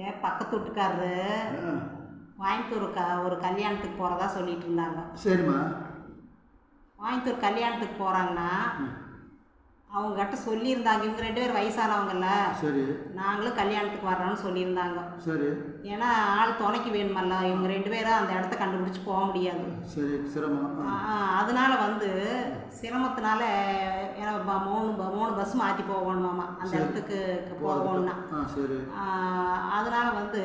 ஏன் பக்கத்து வீட்டுக்காரரு. கோயம்புத்தூர் க ஒரு கல்யாணத்துக்கு போகிறதா சொல்லிட்டு இருந்தாங்க. சரிம்மா. கோயம்புத்தூர் கல்யாணத்துக்கு போகிறாங்கன்னா ம், அவங்ககிட்ட சொல்லியிருந்தாங்க. இவங்க ரெண்டு பேர் வயசானவங்கல்ல. சரி. நாங்களும் கல்யாணத்துக்கு வர்றோம்னு சொல்லியிருந்தாங்க. சரி. ஏன்னா ஆள் துணைக்கு வேணுமல்ல. இவங்க ரெண்டு பேரும் அந்த இடத்த கண்டுபிடிச்சி போக முடியாது. சரி சிரமம். அதனால வந்து சிரமத்தினால ஏன்னா மூணு மூணு பஸ் மாற்றி போகணுமாமா. அந்த. இடத்துக்கு போகணும்னா. அதனால வந்து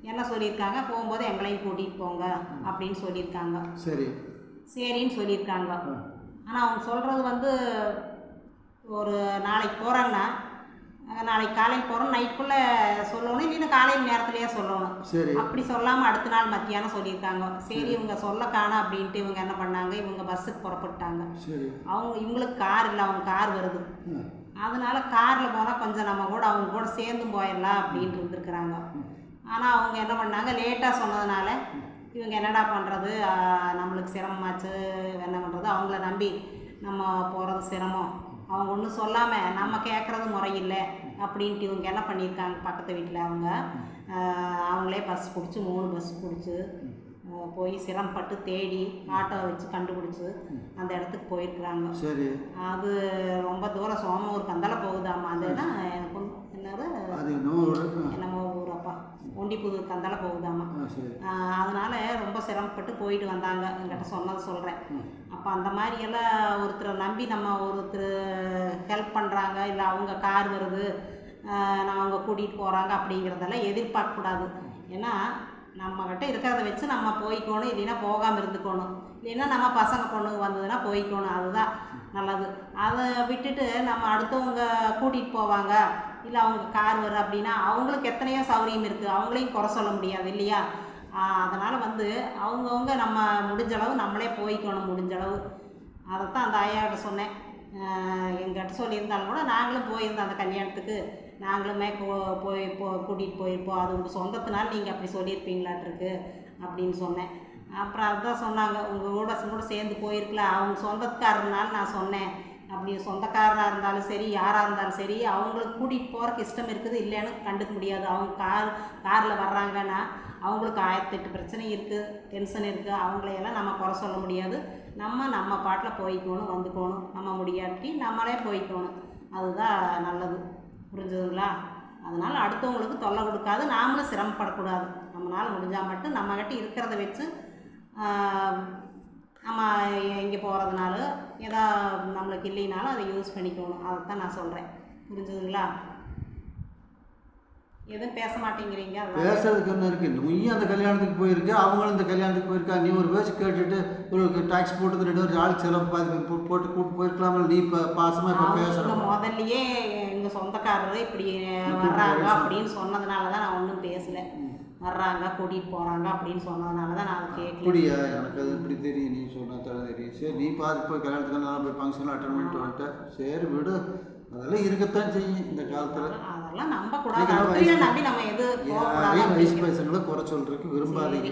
என்ன சொல்லியிருக்காங்க? போகும்போது எங்களையும் கூட்டிகிட்டு போங்க அப்படின்னு சொல்லியிருக்காங்க. சரி. சரின்னு சொல்லியிருக்காங்க. ஆனால் அவங்க சொல்கிறது வந்து ஒரு நாளைக்கு போகிறாங்கன்னா நாளைக்கு காலையில் போகிறோம் நைட்டுக்குள்ளே சொல்லணும் இல்லைன்னா காலையில் நேரத்துலையே சொல்லணும். சரி. அப்படி சொல்லாமல் அடுத்த நாள் மத்தியானம் சொல்லியிருக்காங்க. சரி இவங்க சொல்ல காணோம் அப்படின்ட்டு இவங்க என்ன பண்ணாங்க? இவங்க பஸ்ஸுக்கு புறப்பட்டாங்க. அவங்க இவங்களுக்கு கார் இல்லை அவங்க கார் வருது. அதனால காரில் போனால் கொஞ்சம் நம்ம கூட அவங்க கூட சேர்ந்தும் போயிடலாம் அப்படின்ட்டு இருந்திருக்கிறாங்க. ஆனால் அவங்க என்ன பண்ணாங்க? லேட்டாக சொன்னதுனால இவங்க என்னடா பண்ணுறது நம்மளுக்கு சிரமமாச்சு என்ன பண்ணுறது அவங்கள நம்பி நம்ம போகிறது சிரமம். அவங்க ஒன்றும் சொல்லாமல் நம்ம கேட்குறது முறையில்லை அப்படின்ட்டு இவங்க என்ன பண்ணியிருக்காங்க பக்கத்து வீட்டில் அவங்க. அவங்களே பஸ் பிடிச்சி மூணு பஸ் பிடிச்சி போய் சிரமப்பட்டு தேடி ஆட்டோ வச்சு கண்டுபிடிச்சி அந்த இடத்துக்கு போயிருக்கிறாங்க. சரி. அது ரொம்ப தூரம் சோமனூர் கந்தால போகுதாம்மா அது என்ன எனக்கு என்னது? ஒரு என்னமோ ஒண்டிப்புதூர் போகுதாம்மா ஆ சரி. ஆஹ் அதனால ரொம்ப சிரமப்பட்டு போயிட்டு வந்தாங்க. என்கிட்ட சொன்னதை சொல்கிறேன். அப்போ அந்த மாதிரியெல்லாம் ஒருத்தரை நம்பி நம்ம ஒருத்தர் ஹெல்ப் பண்ணுறாங்க இல்லை அவங்க கார் வருது நான் அவங்க கூட்டிகிட்டு போகிறாங்க அப்படிங்கிறதெல்லாம் எதிர்பார்க்கக்கூடாது. ஏன்னா நம்மக்கிட்ட இருக்கிறத வச்சு நம்ம போய்க்கணும் இல்லைன்னா போகாமல் இருந்துக்கணும். இல்லைன்னா நம்ம பசங்க பொண்ணுங்க வந்ததுன்னா போய்க்கணும். அதுதான் நல்லது. அதை விட்டுட்டு நம்ம அடுத்தவங்க கூட்டிகிட்டு போவாங்க. இல்லை அவங்க கார் வரும் அப்படின்னா அவங்களுக்கு எத்தனையோ சௌகரியம் இருக்குது அவங்களையும் குறை சொல்ல முடியாது இல்லையா? அதனால் வந்து அவங்கவுங்க நம்ம முடிஞ்ச அளவு நம்மளே போய்க்கணும் முடிஞ்ச அளவு. அதைத்தான் அந்த ஐயாட்ட சொன்னேன். எங்கிட்ட சொல்லியிருந்தாலும் கூட நாங்களும் போயிருந்தோம் அந்த கல்யாணத்துக்கு. நாங்களுமே போ போய் போ கூட்டிகிட்டு போயிருப்போம். அது உங்கள் சொந்தத்தினால நீங்கள் அப்படி சொல்லியிருப்பீங்களாட்டிருக்கு அப்படின்னு சொன்னேன். அப்புறம் அதுதான் சொன்னாங்க உங்கள் கூட கூட சேர்ந்து போயிருக்கலாம் அவங்க சொந்தக்காரனால நான் சொன்னேன். அப்படி சொந்தக்காரராக இருந்தாலும் சரி யாராக இருந்தாலும் சரி அவங்களுக்கு கூட்டிகிட்டு போகிறக்கு இஷ்டம் இருக்குது இல்லைன்னு கண்டுக்க முடியாது. அவங்க கார் காரில் வர்றாங்கன்னா அவங்களுக்கு ஆயிரத்தெட்டு பிரச்சனை இருக்குது டென்ஷன் இருக்குது அவங்களையெல்லாம் நம்ம குறை சொல்ல முடியாது. நம்ம நம்ம பாட்டில் போய்க்கணும் வந்துக்கணும். நம்ம முடியாட்டி நம்மளே போய்க்கணும். அதுதான் நல்லது. புரிஞ்சுதுங்களா? அதனால் அடுத்தவங்களுக்கு தொல்லை கொடுக்காது. நாமளும் சிரமப்படக்கூடாது. நம்மளால் முடிஞ்சால் மட்டும் நம்மக்கிட்ட இருக்கிறத வச்சு நம்ம எங்கே போகிறதுனால ஏதா நம்மளுக்கு இல்லைனாலும் அதை யூஸ் பண்ணிக்கணும். அதை தான் நான் சொல்கிறேன் புரிஞ்சுதுங்களா? எதுவும் பேச மாட்டேங்கிறீங்க பேசுறதுக்கு என்ன இருக்கு? நீ அந்த கல்யாணத்துக்கு போயிருக்க அவங்களும் இந்த கல்யாணத்துக்கு போயிருக்கா? நீ ஒரு பேச்சு கேட்டுட்டு ஒரு டாக்ஸ் போட்டு ரெண்டு பேரும் ஆள் செலவு போட்டு கூட்டு போயிருக்கலாமல்? நீ இப்போ பாசமா இப்போ பேசுற முதல்லயே எங்க சொந்தக்காரர் இப்படி வர்றாங்க அப்படின்னு சொன்னதுனால தான் நான் ஒன்றும் பேசல. வர்றாங்க கூட்டிகிட்டு போகிறாங்க அப்படின்னு சொன்னதுனால தான் நான் அதை கேட்கல. அப்படியா? எனக்கு அது இப்படி தெரியும். நீ சொன்னா தர தெரியும். சரி நீ பார்த்து போய் கல்யாணத்துக்கு நல்லா போய் ஃபங்க்ஷன் அட்டன் பண்ணிட்டு வந்துட்ட. சரி விடு. அதெல்லாம் இருக்கத்தான் செய்யும் இந்த காலத்தில் அதெல்லாம் நம்ப கூடாது நம்பி நம்ம எது வயசு. பசங்களை குறை சொல்றதுக்கு விரும்பாதீங்க.